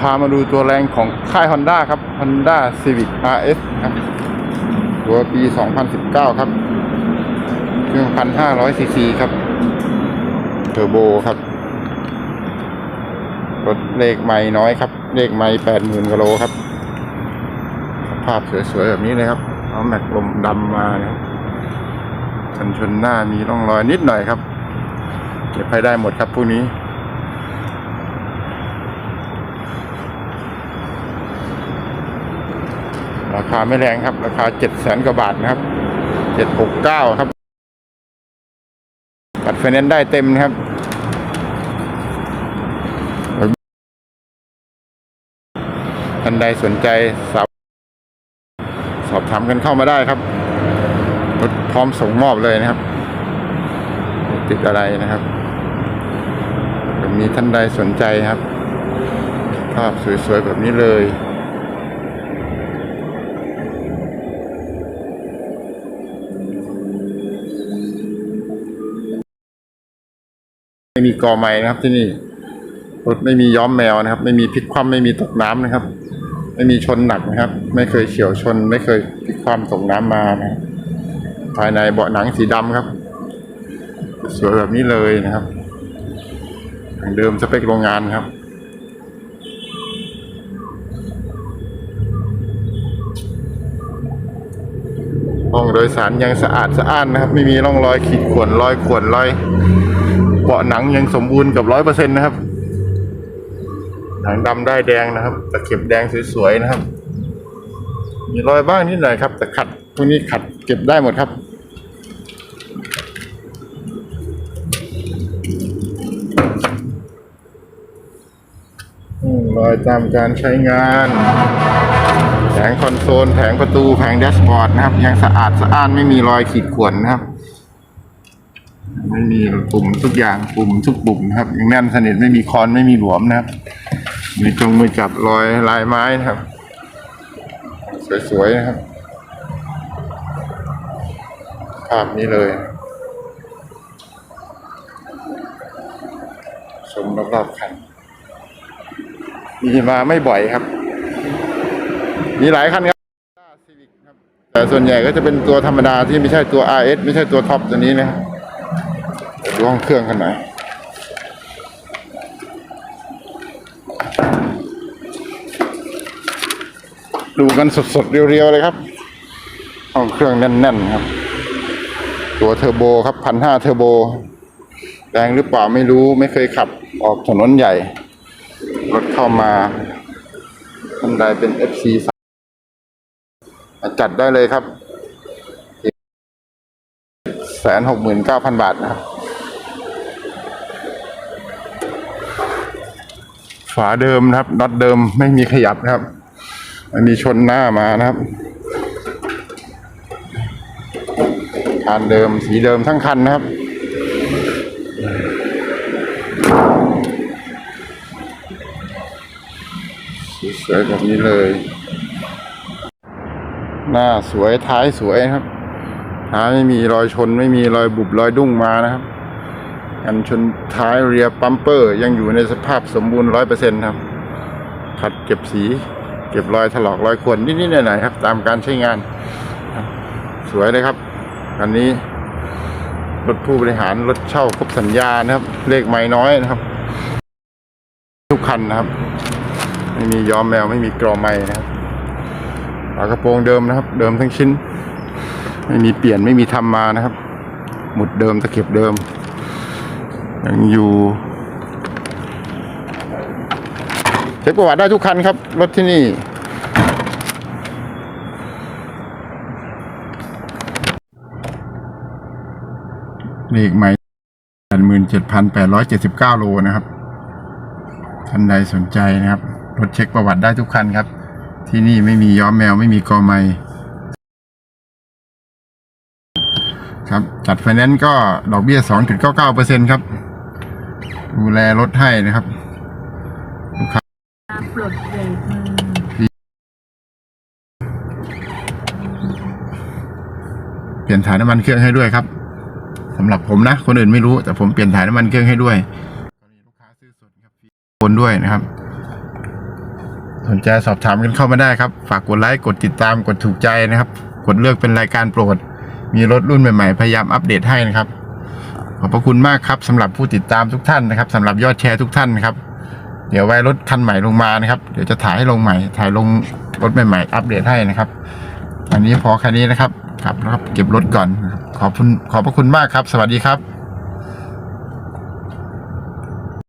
พามาดูตัวแรงของค่าย Honda ครับ Honda Civic RS ครับ ตัวปี 2019 ครับ เครื่อง 1,500ซีซีครับ เทอร์โบครับ รถเลขไม่น้อยครับ เลขไม่80,000กิโลครับ ภาพสวยๆ แบบนี้เลยครับเอาแม็กลมดำมานะครับกันชนหน้ามีร่องรอยนิดหน่อยครับ เก็บให้ได้หมดครับพวกนี้ ราคาไม่แรงครับ ราคาเจ็ดแสนกว่าบาทนะครับเจ็ดหกเก้าครับบัตรไฟแนนซ์ได้เต็มนะครับท่านใดสนใจสอบสอบถามกันเข้ามาได้ครับรถพร้อมส่งมอบเลยนะครับ ติดอะไรนะครับมีท่านใดสนใจครับ ภาพสวยๆแบบนี้เลย ไม่มีกอไม้นะครับ ที่นี่รถไม่มีย้อมแมวนะครับ ไม่มีพลิกคว่ำไม่มีตกน้ำนะครับ ไม่มีชนหนักนะครับ ไม่เคยเฉียวชน ไม่เคยพลิกคว่ำตกน้ำมานะภายในเบาะหนังสีดำครับ สวยแบบนี้เลยนะครับเดิมสเปคโรงงานครับห้องโดยสารยังสะอาดสะอ้านนะครับ ไม่มีร่องรอยขีดข่วนรอยข่วนรอย บาะหนังยังสมบูรณ์กับร้อยเปอร์เซ็นต์นะครับ หนังดำได้แดงนะครับ ตะเข็บแดงสวยๆนะครับ มีรอยบ้างนิดหน่อยครับ แต่ขัดพวกนี้ขัดเก็บได้หมดครับรอยตามการใช้งาน แผงคอนโซล แผงประตู แผงแดชบอร์ดนะครับ ยังสะอาดสะอ้านไม่มีรอยขีดข่วนนะครับ ไม่มีปุ่มทุกอย่างปุ่มทุกปุ่มนะครับยังแน่นสนิทไม่มีคอนไม่มีหลวมนะครับ มีจงมือจับรอยลายไม้นะครับ สวยๆนะครับ ภาพนี้เลยชมรอบๆคันมีมาไม่บ่อยครับ มีหลายคันครับแต่ส่วนใหญ่ก็จะเป็นตัวธรรมดาที่ไม่ใช่ตัว RS ไม่ใช่ตัวท็อปตัวนี้นะครับ ดูห้องเครื่องกันหน่อยดูกันสดๆเรียวๆเลยครับห้องเครื่องแน่นๆครับ ตัวเทอร์โบครับพันห้าเทอร์โบ แรงหรือเปล่าไม่รู้ไม่เคยขับออกถนนใหญ่ รถเข้ามาท่านใดเป็น FC สายจัดได้เลยครับแสนหกหมื่นเก้าพันบาทนะครับาเดิมนะครับน็อตเดิมไม่มีขยับนะครับไม่มีชนหน้ามานะครับคันเดิมสีเดิมทั้งคันนะครับสวยๆแบบนี้เลย หน้าสวยท้ายสวยนะครับท้ายไม่มีรอยชนไม่มีรอยบุบรอยดุ้งมานะครับ กันชนท้ายเรียปั๊มเปอร์ ยังอยู่ในสภาพสมบูรณ์ร้อยเปอร์เซ็นครับขัดเก็บสี เก็บรอยถลอกรอยข่วนนิดๆหน่อยๆครับ ตามการใช้งาน สวยเลยครับอันนี้รถผู้บริหารรถเช่าครบสัญญานะครับ เลขไม่น้อยนะครับ ทุกคันนะครับ ไม่มีย้อมแมวไม่มีกรอไม้นะครับฝากระโปรงเดิมนะครับ เดิมทั้งชิ้น ไม่มีเปลี่ยนไม่มีทำมานะครับ หมุดเดิมตะเข็บเดิม ยังอยู่เช็คประวัติได้ทุกคันครับ รถที่นี่ เลขใหม่แปดหมื่นเจ็ดพันแปดร้อยเจ็ดสิบเก้าโลนะครับ ท่านใดสนใจนะครับ รถเช็คประวัติได้ทุกคันครับ ที่นี่ไม่มีย้อมแมวไม่มีกอไม้ครับ จัดไฟแนนซ์ก็ดอกเบี้ยสองจุดเก้าเก้าเปอร์เซ็นครับ ดูแลรถให้นะครับปลดเบรกมือเปลี่ยนถ่ายน้ำมันเครื่องให้ด้วยครับสำหรับผมนะ คนอื่นไม่รู้แต่ผมเปลี่ยนถ่ายน้ำมันเครื่องให้ด้วยลูกค้าซื้อสดครับฟรีโอนด้วยนะครับสนใจสอบถามกันเข้ามาได้ครับ ฝากกดไลค์กดติดตามกดถูกใจนะครับ กดเลือกเป็นรายการโปรด มีรถรุ่นใหม่ๆ พยายามอัปเดตให้นะครับ ขอบพระคุณมากครับสำหรับผู้ติดตามทุกท่านนะครับสำหรับยอดแชร์ทุกท่านนะครับ เดี๋ยวไว้รถคันใหม่ลงมานะครับ เดี๋ยวจะถ่ายให้ลงใหม่ ถ่ายลงรถใหม่ๆอัปเดตให้นะครับ อันนี้พอแค่นี้นะครับ ครับนะครับ เก็บรถก่อน ขอบคุณขอบพระคุณมากครับ สวัสดีครับ